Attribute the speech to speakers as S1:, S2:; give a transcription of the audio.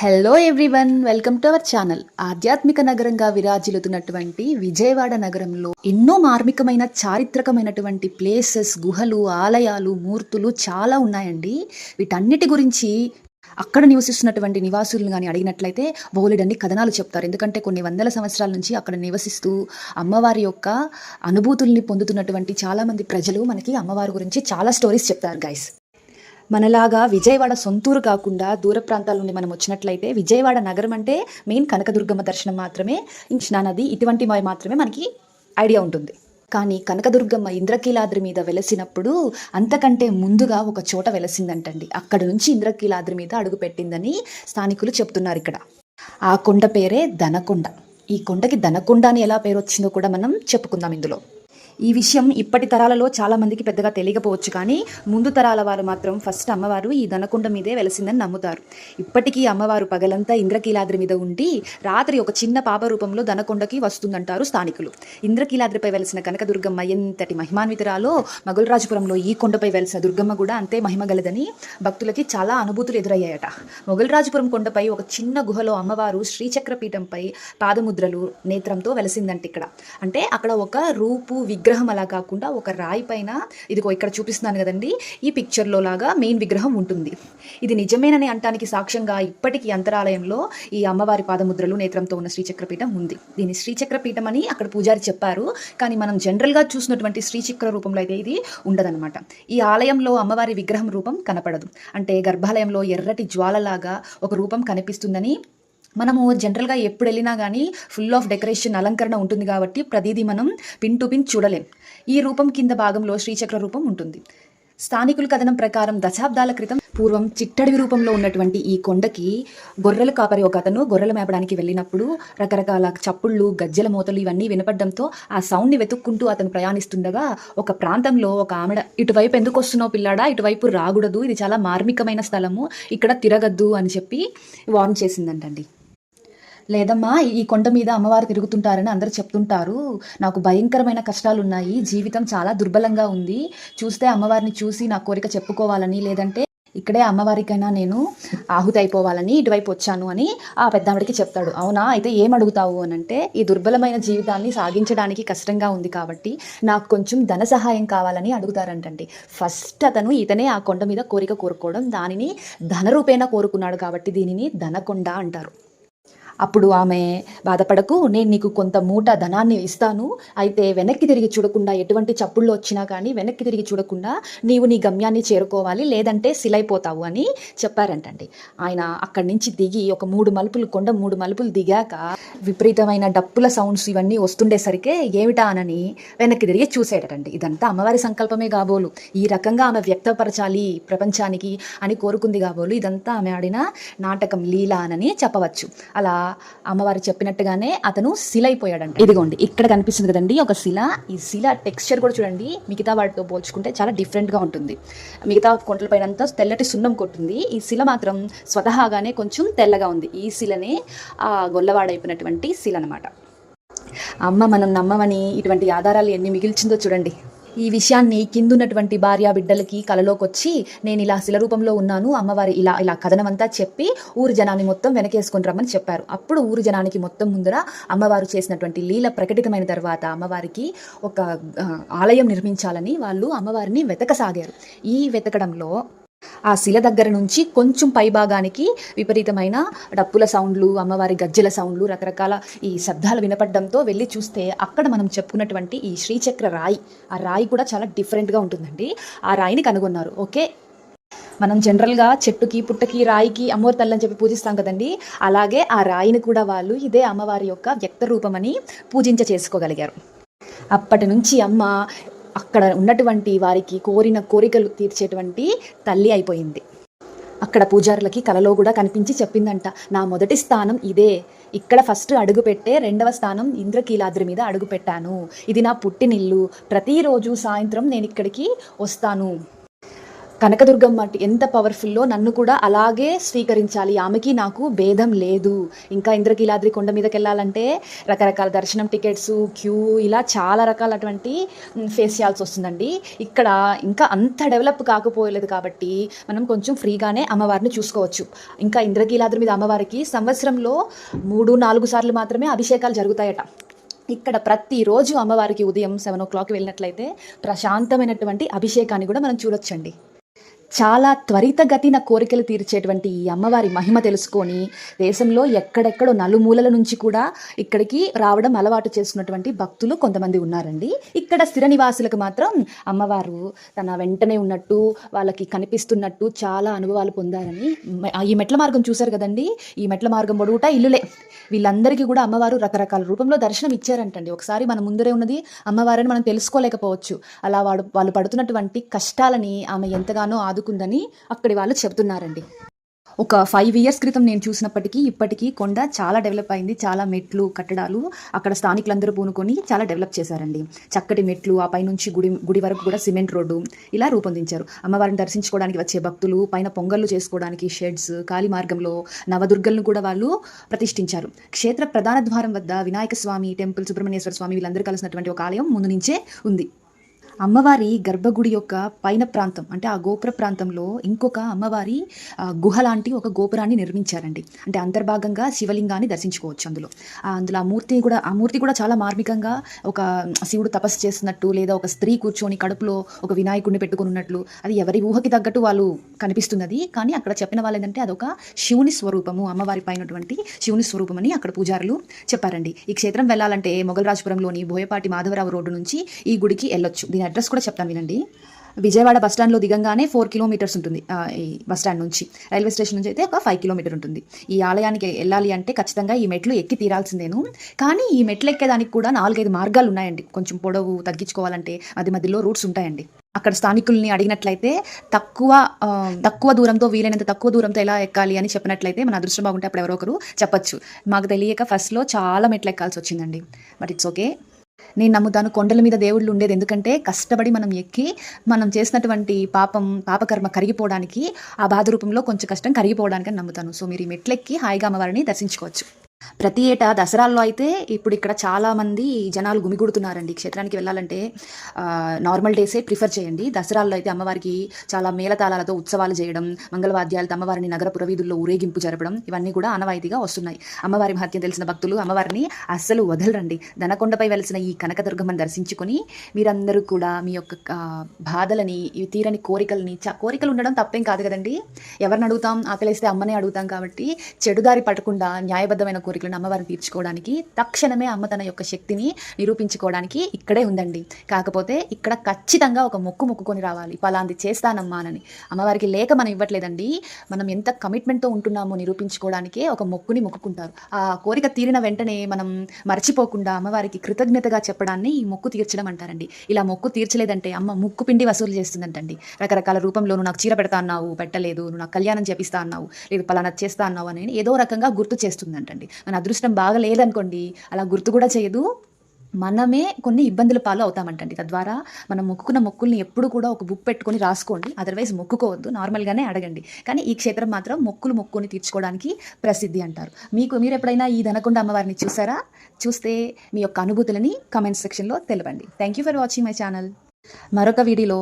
S1: Hello everyone welcome to our channel ఆధ్యాత్మిక నగరంగా విరాజిల్లుతున్నటువంటి విజయవాడ నగరంలో ఎన్నో మార్మికమైన చారిత్రకమైనటువంటి ప్లేసెస్ గుహలు ఆలయాలు మూర్తులు చాలా ఉన్నాయండి. వీటన్నిటి గురించి అక్కడ నివసిస్తున్నటువంటి నివాసులను కానీ అడిగినట్లయితే బోలెడన్ని కథనాలు చెప్తారు. ఎందుకంటే కొన్ని వందల సంవత్సరాల నుంచి అక్కడ నివసిస్తూ అమ్మవారి యొక్క అనుభూతుల్ని పొందుతున్నటువంటి చాలామంది ప్రజలు మనకి అమ్మవారి గురించి చాలా స్టోరీస్ చెప్తారు గైస్ మనలాగా విజయవాడ సొంతూరు కాకుండా దూర ప్రాంతాల నుండి మనం వచ్చినట్లయితే విజయవాడ నగరం అంటే మెయిన్ కనకదుర్గమ్మ దర్శనం మాత్రమే కృష్ణా నది ఇటువంటివి మాత్రమే మనకి ఐడియా ఉంటుంది. కానీ కనకదుర్గమ్మ ఇంద్రకీలాద్రి మీద వెలసినప్పుడు అంతకంటే ముందుగా ఒక చోట వెలసిందంటండి. అక్కడ నుంచి ఇంద్రకీలాద్రి మీద అడుగుపెట్టిందని స్థానికులు చెప్తున్నారు ఇక్కడ. ఆ కొండ పేరే దనకొండ ఈ కొండకి దనకొండ అని ఎలా పేరు వచ్చిందో కూడా మనం చెప్పుకుందాం ఇందులో. ఈ విషయం ఇప్పటి తరాలలో చాలా మందికి పెద్దగా తెలియకపోవచ్చు కానీ ముందు తరాల వారు మాత్రం ఫస్ట్ అమ్మవారు ఈ దనకొండ మీదే వెలసిందని నమ్ముతారు. ఇప్పటికీ అమ్మవారు పగలంతా ఇంద్రకీలాద్రి మీద ఉండి రాత్రి ఒక చిన్న పాప రూపంలో దనకొండకి వస్తుందంటారు స్థానికులు. ఇంద్రకీలాద్రిపై వెలిసిన కనకదుర్గమ్మ ఎంతటి మహిమాన్వితురాలో మొగల్రాజపురంలో ఈ కొండపై వెలిసిన దుర్గమ్మ కూడా అంతే మహిమగలదని భక్తులకి చాలా అనుభూతులు ఎదురయ్యాయట. మొగల్రాజపురం కొండపై ఒక చిన్న గుహలో అమ్మవారు శ్రీచక్రపీఠంపై పాదముద్రలు నేత్రంతో వెలసిందంట ఇక్కడ అంటే అక్కడ ఒక రూపు విగ్రహం విగ్రహం అలా కాకుండా ఒక రాయి పైన ఇదిగో ఇక్కడ చూపిస్తున్నాను కదండి ఈ పిక్చర్లో లాగా మెయిన్ విగ్రహం ఉంటుంది. ఇది నిజమేనని అంటానికి సాక్ష్యంగా ఇప్పటికీ అంతరాలయంలో ఈ అమ్మవారి పాదముద్రలు నేత్రంతో ఉన్న శ్రీచక్రపీఠం ఉంది. దీని శ్రీచక్రపీఠం అని అక్కడ పూజారి చెప్పారు. కానీ మనం జనరల్గా చూసినటువంటి శ్రీచక్ర రూపంలో అయితే ఇది ఉండదన్నమాట. ఈ ఆలయంలో అమ్మవారి విగ్రహం రూపం కనపడదు. అంటే గర్భాలయంలో ఎర్రటి జ్వాలలాగా ఒక రూపం కనిపిస్తుందని మనము జనరల్గా ఎప్పుడు వెళ్ళినా కానీ ఫుల్ ఆఫ్ డెకరేషన్ అలంకరణ ఉంటుంది కాబట్టి ప్రతిదీ మనం పిన్ టు పిన్ చూడలేం. ఈ రూపం కింద భాగంలో శ్రీచక్ర రూపం ఉంటుంది. స్థానికుల కథనం ప్రకారం దశాబ్దాల క్రితం పూర్వం చిట్టడివి రూపంలో ఉన్నటువంటి ఈ కొండకి గొర్రెలు కాపరి ఒక అతను గొర్రెలు మేపడానికి వెళ్ళినప్పుడు రకరకాల చప్పుళ్ళు గజ్జల మూతలు ఇవన్నీ వినపడడంతో ఆ సౌండ్ని వెతుక్కుంటూ అతను ప్రయాణిస్తుండగా ఒక ప్రాంతంలో ఒక ఆమెడ ఇటువైపు ఎందుకు వస్తున్నావు పిల్లాడా? ఇటువైపు రాకూడదు. ఇది చాలా మార్మికమైన స్థలము. ఇక్కడ తిరగద్దు అని చెప్పి వార్న్ చేసిందంటండి. లేదమ్మా ఈ కొండ మీద అమ్మవారు తిరుగుతుంటారని అందరూ చెప్తుంటారు. నాకు భయంకరమైన కష్టాలు ఉన్నాయి జీవితం చాలా దుర్బలంగా ఉంది. చూస్తే అమ్మవారిని చూసి నా కోరిక చెప్పుకోవాలని లేదంటే ఇక్కడే అమ్మవారికైనా నేను ఆహుతి అయిపోవాలని ఇటువైపు వచ్చాను అని ఆ పెద్దావిడికి చెప్తాడు. అవునా? అయితే ఏం అడుగుతావు అని అంటే ఈ దుర్బలమైన జీవితాన్ని సాగించడానికి కష్టంగా ఉంది కాబట్టి నాకు కొంచెం ధన సహాయం కావాలని అడుగుతారంటండి. ఫస్ట్ అతను ఇతనే ఆ కొండ మీద కోరిక కోరుకోవడం దానిని ధన రూపేణ కోరుకున్నాడు కాబట్టి దీనిని ధనకొండ అంటారు. అప్పుడు ఆమె బాధపడకు నేను నీకు కొంత మూట ధనాన్ని ఇస్తాను. అయితే వెనక్కి తిరిగి చూడకుండా ఎటువంటి చప్పుళ్ళు వచ్చినా కానీ వెనక్కి తిరిగి చూడకుండా నీవు నీ గమ్యాన్ని చేరుకోవాలి లేదంటే సిలైపోతావు అని చెప్పారంటండి. ఆయన అక్కడి నుంచి దిగి ఒక మూడు మలుపులు కొండ మూడు మలుపులు దిగాక విపరీతమైన డప్పుల సౌండ్స్ ఇవన్నీ వస్తుండేసరికే ఏమిటా అనని వెనక్కి తిరిగి చూసేటండి ఇదంతా అమ్మవారి సంకల్పమే కాబోలు. ఈ రకంగా ఆమె వ్యక్తపరచాలి ప్రపంచానికి అని కోరుకుంది కాబోలు. ఇదంతా ఆమె ఆడిన నాటకం లీలా అని చెప్పవచ్చు. అలా అమ్మవారు చెప్పినట్టుగానే అతను శిలైపోయాడంట. ఇదిగోండి ఇక్కడ కనిపిస్తుంది కదండి ఒక శిల. ఈ శిల టెక్స్చర్ కూడా చూడండి మిగతా వాటితో పోల్చుకుంటే చాలా డిఫరెంట్గా ఉంటుంది. మిగతా కొండల పైనంతా తెల్లటి సున్నం కొట్టుంది. ఈ శిల మాత్రం స్వతహాగానే కొంచెం తెల్లగా ఉంది. ఈ శిలనే ఆ గొల్లవాడైపోయినటువంటి శిల అనమాట అమ్మ మనం నమ్మమని ఇటువంటి ఆధారాలు ఎన్ని మిగిల్చిందో చూడండి. ఈ విషయాన్ని కిందున్నటువంటి భార్య బిడ్డలకి కలలోకొచ్చి నేను ఇలా శిల రూపంలో ఉన్నాను అమ్మవారి ఇలా ఇలా కథనమంతా చెప్పి ఊరు జనాన్ని మొత్తం వెనకేసుకుని రమ్మని చెప్పారు. అప్పుడు ఊరు జనానికి మొత్తం ముందర అమ్మవారు చేసినటువంటి లీల ప్రకటితమైన తర్వాత అమ్మవారికి ఒక ఆలయం నిర్మించాలని వాళ్ళు అమ్మవారిని వెతకసాగారు. ఈ వెతకడంలో ఆ శిల దగ్గర నుంచి కొంచెం పై భాగానికి విపరీతమైన డప్పుల సౌండ్లు అమ్మవారి గజ్జల సౌండ్లు రకరకాల ఈ శబ్దాలు వినపడడంతో వెళ్ళి చూస్తే అక్కడ మనం చెప్పుకున్నటువంటి ఈ శ్రీచక్ర రాయి. ఆ రాయి కూడా చాలా డిఫరెంట్గా ఉంటుందండి. ఆ రాయిని కనుగొన్నారు. ఓకే? మనం జనరల్గా చెట్టుకి పుట్టకి రాయికి అమ్మవారి తల్లి అని చెప్పి పూజిస్తాం కదండి. అలాగే ఆ రాయిని కూడా వాళ్ళు ఇదే అమ్మవారి యొక్క వ్యక్త రూపమని పూజించ చేసుకోగలిగారు. అప్పటి నుంచి అమ్మ అక్కడ ఉన్నటువంటి వారికి కోరిన కోరికలు తీర్చేటువంటి తల్లి అయిపోయింది. అక్కడ పూజారులకి కలలో కూడా కనిపించి చెప్పిందంట నా మొదటి స్థానం ఇదే. ఇక్కడ ఫస్ట్ అడుగు పెట్టే రెండవ స్థానం ఇంద్రకీలాద్రి మీద అడుగు పెట్టాను. ఇది నా పుట్టినిల్లు. ప్రతిరోజు సాయంత్రం నేను ఇక్కడికి వస్తాను. కనకదుర్గమ్మ అంటే ఎంత పవర్ఫుల్లో నన్ను కూడా అలాగే స్వీకరించాలి. ఆమెకి నాకు భేదం లేదు. ఇంకా ఇంద్రకీలాద్రి కొండ మీదకి వెళ్ళాలంటే రకరకాల దర్శనం టికెట్స్ క్యూ ఇలా చాలా రకాలటువంటి ఫేస్ చేయాల్సి వస్తుందండి. ఇక్కడ ఇంకా అంత డెవలప్ కాకపోయలేదు కాబట్టి మనం కొంచెం ఫ్రీగానే అమ్మవారిని చూసుకోవచ్చు. ఇంకా ఇంద్రకీలాద్రి మీద అమ్మవారికి సంవత్సరంలో మూడు నాలుగు సార్లు మాత్రమే అభిషేకాలు జరుగుతాయట. ఇక్కడ ప్రతిరోజు అమ్మవారికి ఉదయం సెవెన్ ఓ క్లాక్ వెళ్ళినట్లయితే ప్రశాంతమైనటువంటి అభిషేకాన్ని కూడా మనం చూడొచ్చండి. చాలా త్వరితగతిన కోరికలు తీర్చేటువంటి ఈ అమ్మవారి మహిమ తెలుసుకొని దేశంలో ఎక్కడెక్కడో నలుమూలల నుంచి కూడా ఇక్కడికి రావడం అలవాటు చేసుకున్నటువంటి భక్తులు కొంతమంది ఉన్నారండి. ఇక్కడ స్థిర నివాసులకు మాత్రం అమ్మవారు తన వెంటనే ఉన్నట్టు వాళ్ళకి కనిపిస్తున్నట్టు చాలా అనుభవాలు పొందారని ఈ మెట్ల మార్గం చూశారు కదండి. ఈ మెట్ల మార్గం పొడుగుట ఇల్లులే. వీళ్ళందరికీ కూడా అమ్మవారు రకరకాల రూపంలో దర్శనం ఇచ్చారంటండి. ఒకసారి మన ముందరే ఉన్నది అమ్మవారని మనం తెలుసుకోలేకపోవచ్చు. అలా వాడు వాళ్ళు పడుతున్నటువంటి కష్టాలని ఆమె ఎంతగానో ఆదుకుందని అక్కడి వాళ్ళు చెబుతున్నారండి. ఒక ఫైవ్ ఇయర్స్ క్రితం నేను చూసినప్పటికీ ఇప్పటికీ కొండ చాలా డెవలప్ అయింది. చాలా మెట్లు కట్టడాలు అక్కడ స్థానికులందరూ పూనుకొని చాలా డెవలప్ చేశారండి. చక్కటి మెట్లు ఆ పైనుంచి గుడి గుడి వరకు కూడా సిమెంట్ రోడ్డు ఇలా రూపొందించారు. అమ్మవారిని దర్శించుకోవడానికి వచ్చే భక్తులు పైన పొంగళ్ళు చేసుకోవడానికి షెడ్స్ కాలి మార్గంలో నవదుర్గలను కూడా వాళ్ళు ప్రతిష్ఠించారు. క్షేత్ర ప్రధాన ద్వారం వద్ద వినాయక స్వామి టెంపుల్ సుబ్రహ్మణ్యేశ్వర స్వామి వీళ్ళందరూ కలిసినటువంటి ఒక ఆలయం ముందు నుంచే ఉంది. అమ్మవారి గర్భగుడి యొక్క పైన ప్రాంతం అంటే ఆ గోపుర ప్రాంతంలో ఇంకొక అమ్మవారి గుహ లాంటి ఒక గోపురాన్ని నిర్మించారండి. అంటే అంతర్భాగంగా శివలింగాన్ని దర్శించుకోవచ్చు అందులో. అందులో ఆ మూర్తి కూడా ఆ మూర్తి కూడా చాలా మార్మికంగా ఒక శివుడు తపస్సు చేస్తున్నట్టు లేదా ఒక స్త్రీ కూర్చొని కడుపులో ఒక వినాయకుడిని పెట్టుకుని ఉన్నట్లు అది ఎవరి ఊహకి తగ్గట్టు వాళ్ళు కనిపిస్తున్నది. కానీ అక్కడ చెప్పిన వాళ్ళు ఏంటంటే అదొక శివుని స్వరూపము అమ్మవారి పైనటువంటి శివుని స్వరూపమని అక్కడ పూజారులు చెప్పారండి. ఈ క్షేత్రం వెళ్ళాలంటే మొగల్ రాజపురంలోని బోయపాటి మాధవరావు రోడ్డు నుంచి ఈ గుడికి వెళ్ళొచ్చు. దీని అడ్రస్ కూడా చెప్తాను వినండి. విజయవాడ బస్ స్టాండ్లో దిగంగానే ఫోర్ కిలోమీటర్స్ ఉంటుంది. ఈ బస్ స్టాండ్ నుంచి. రైల్వే స్టేషన్ నుంచి అయితే ఒక ఫైవ్ కిలోమీటర్ ఉంటుంది. ఈ ఆలయానికి వెళ్ళాలి అంటే ఖచ్చితంగా ఈ మెట్లు ఎక్కి తీరాల్సిందేను. కానీ ఈ మెట్లు ఎక్కేదానికి కూడా నాలుగైదు మార్గాలు ఉన్నాయండి. కొంచెం పొడవు తగ్గించుకోవాలంటే మధ్య మధ్యలో రూట్స్ ఉంటాయండి. అక్కడ స్థానికుల్ని అడిగినట్లయితే తక్కువ తక్కువ దూరంతో వీలైనంత తక్కువ దూరంతో ఎలా ఎక్కాలి అని చెప్పినట్లయితే మన అదృష్టం బాగుంటే అప్పుడు ఎవరో ఒకరు చెప్పచ్చు. మాకు తెలియక ఫస్ట్లో చాలా మెట్లు ఎక్కాల్సి వచ్చిందండి. బట్ ఇట్స్ ఓకే నేను నమ్ముతాను కొండల మీద దేవుళ్ళు ఉండేది. ఎందుకంటే కష్టపడి మనం ఎక్కి మనం చేసినటువంటి పాపం పాపకర్మ కరిగిపోవడానికి ఆ బాధ రూపంలో కొంచెం కష్టం కరిగిపోవడానికి నమ్ముతాను. సో మీరు ఈ మెట్లెక్కి హాయిగా అమ్మవారిని దర్శించుకోవచ్చు. ప్రతి ఏటా దసరాల్లో అయితే ఇప్పుడు ఇక్కడ చాలా మంది జనాలు గుమిగుడుతున్నారండి. క్షేత్రానికి వెళ్ళాలంటే ఆ, నార్మల్ డేసే ప్రిఫర్ చేయండి. దసరాల్లో అయితే అమ్మవారికి చాలా మేళతాళాలతో ఉత్సవాలు చేయడం మంగళవాద్యాలతో అమ్మవారిని నగర పురవీధుల్లో ఊరేగింపు జరపడం ఇవన్నీ కూడా అనవాయితీగా వస్తున్నాయి. అమ్మవారి మహత్యం తెలిసిన భక్తులు అమ్మవారిని అస్సలు వదలరండి. ధనకొండపై వెలిసిన ఈ కనకదుర్గమ్మని దర్శించుకొని మీరందరూ కూడా మీ యొక్క బాధలని ఈ తీరని కోరికల్ని చ కోరికలు ఉండడం తప్పేం కాదు కదండి. ఎవరిని అడుగుతాం? ఆకలిస్తే అమ్మనే అడుగుతాం కాబట్టి చెడుదారి పట్టకుండా న్యాయబద్ధమైన కోరికలను అమ్మవారిని తీర్చుకోవడానికి తక్షణమే అమ్మ తన యొక్క శక్తిని నిరూపించుకోవడానికి ఇక్కడే ఉందండి. కాకపోతే ఇక్కడ ఖచ్చితంగా ఒక మొక్కు మొక్కుకొని రావాలి. పలాంది చేస్తానమ్మానని అమ్మవారికి లేక మనం ఇవ్వట్లేదండి. మనం ఎంత కమిట్మెంట్తో ఉంటున్నామో నిరూపించుకోవడానికే ఒక మొక్కుని మొక్కుకుంటారు. ఆ కోరిక తీరిన వెంటనే మనం మర్చిపోకుండా అమ్మవారికి కృతజ్ఞతగా చెప్పడాన్ని ఈ మొక్కు తీర్చడం అంటారండి. ఇలా మొక్కు తీర్చలేదంటే అమ్మ ముక్కు పిండి వసూలు చేస్తుందంటండి. రకరకాల రూపంలో నువ్వు నాకు చీర పెడతా అన్నావు పెట్టలేదు నువ్వు నాకు కళ్యాణం చేపిస్తా అన్నావు లేదు పలానా చేస్తా అన్నావు అని ఏదో రకంగా గుర్తు చేస్తుందంటండి. మన అదృష్టం బాగా లేదనుకోండి అలా గుర్తు కూడా చేయదు. మనమే కొన్ని ఇబ్బందుల పాలు అవుతామంటండి. తద్వారా మనం మొక్కుకున్న మొక్కుల్ని ఎప్పుడు కూడా ఒక బుక్ పెట్టుకొని రాసుకోండి. అదర్వైజ్ మొక్కుకోవద్దు. నార్మల్గానే అడగండి. కానీ ఈ క్షేత్రం మాత్రం మొక్కులు మొక్కుని తీర్చుకోవడానికి ప్రసిద్ధి అంటారు. మీకు మీరు ఎప్పుడైనా ఈ ధనకొండ అమ్మవారిని చూసారా? చూస్తే మీ యొక్క అనుభూతులని కమెంట్ సెక్షన్లో తెలపండి. Thank you for watching my channel మరొక వీడియోలో